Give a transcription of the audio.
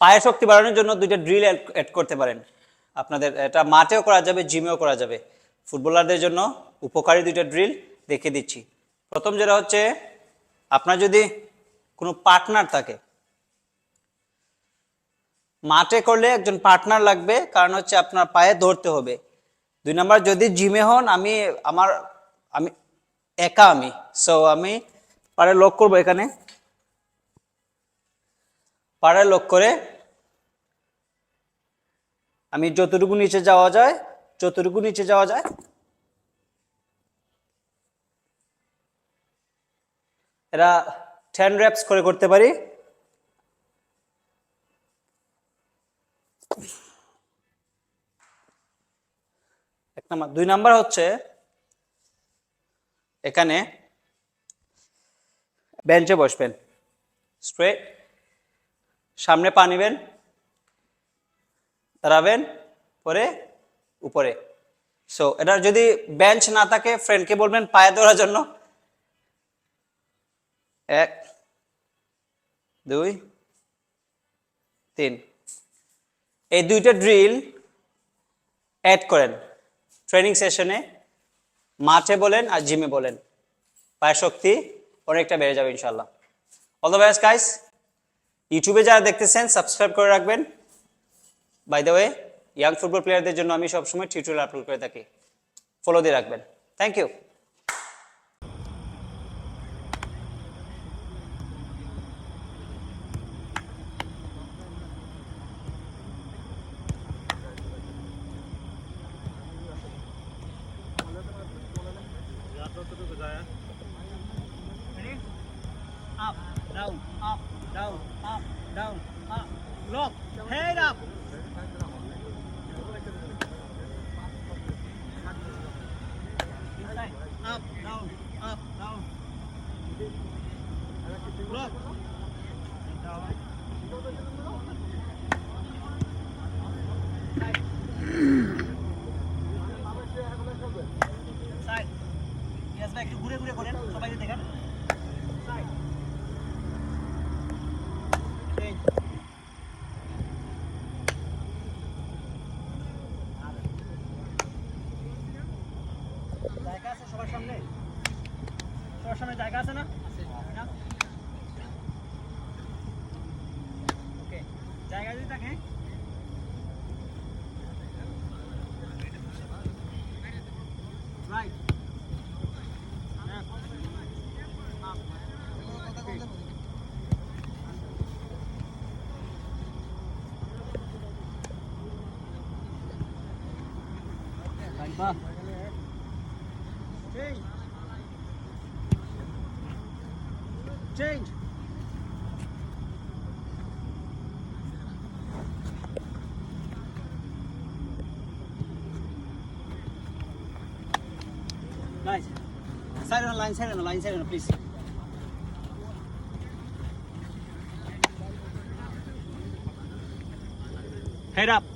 পায়ের শক্তি বাড়ানোর জন্য দুইটা ড্রিল অ্যাড করতে পারেন। আপনাদের এটা মাঠেও করা যাবে জিমেও করা যাবে। ফুটবলারদের জন্য উপকারী দুইটা ড্রিল দেখে দিচ্ছি। প্রথম যেটা হচ্ছে, আপনার যদি কোনো পার্টনার থাকে, মাঠে করলে একজন পার্টনার লাগবে, কারণ হচ্ছে আপনার পায়ে ধরতে হবে। দুই নাম্বার, যদি জিমে হন, আমি আমার, আমি একা আমি সো আমি পারে লক করব এখানে। পাড়ে লক করে, আমি যতটুকু নিচে যাওয়া যায়, যতটুকু নিচে যাওয়া যায়, এরা টেন র্যাপস করে করতে পারি। এক নাম্বার, দুই নাম্বার হচ্ছে, এখানে বেঞ্চে বসবেন। স্ট্রেট সামনে পা নিবেন, দাঁড়াবেন, পরে উপরে। সো এটা যদি বেঞ্চ না থাকে ফ্রেন্ডকে বলবেন পায়ে ধরার জন্য। এক, দুই, তিন। এই দুইটা ড্রিল অ্যাড করেন। ট্রেনিং সেশনে মাঠে বলেন আর জিমে বলেন। পায়ের শক্তি অনেকটা বেড়ে যাবে ইনশাল্লাহ অল দ্য বেস্ট গাইস ইউটিউবে যারা দেখতেছেন সাবস্ক্রাইব করে রাখবেন by the way young football প্লেয়ারদের জন্য আমি সবসময় টিউটোরিয়াল আপলোড করে থাকি ফলো দিয়ে রাখবেন thank you up, down, up, down, up, down, up. Lock, head up. Inside, up, down, up, down. Lock. Side. Yes, ভাই একটু ঘুরে ঘুরে সবার সামনে জায়গা আছে না? ওকে জায়গা যদি থাকে। Right Ba. Change. Nice. Side on line, side on line, side on please. Head up.